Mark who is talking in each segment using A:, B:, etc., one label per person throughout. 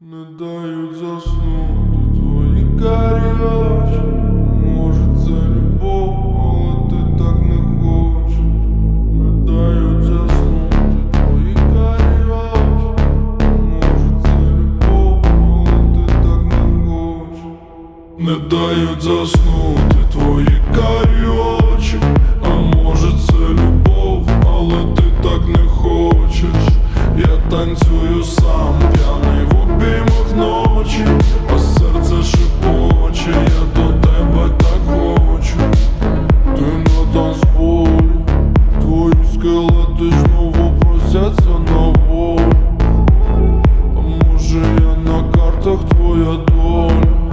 A: Не дають заснути твої карі очі Може це любов, але ти так не хочеш. Не дають заснути твої карі очі Може це любов, але ти так не хочеш. Не дають заснути твої карі очі А може це любов, але ти так не хочеш. Я танцюю сам, п'яний а серце шепоче, я до тебе так хочу. Ти на танцполі, твої скелети знову просяться на волю. А може я на картах твоя доля?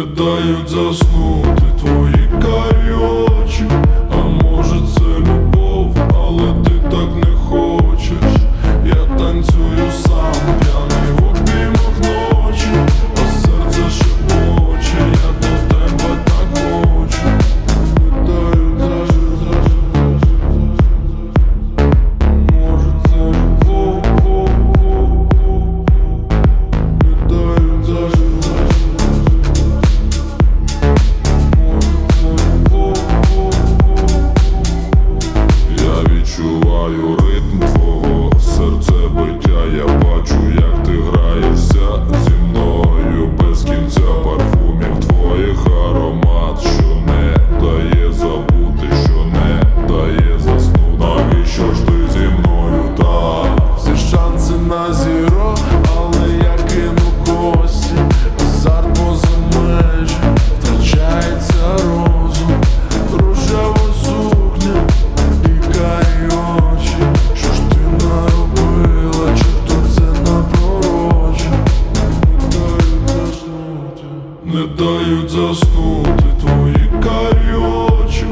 A: Не дають заснути твої карі відчуваю ритм твого серцебиття, я бачу, як ти граєшся не дають заснути твої карі очі,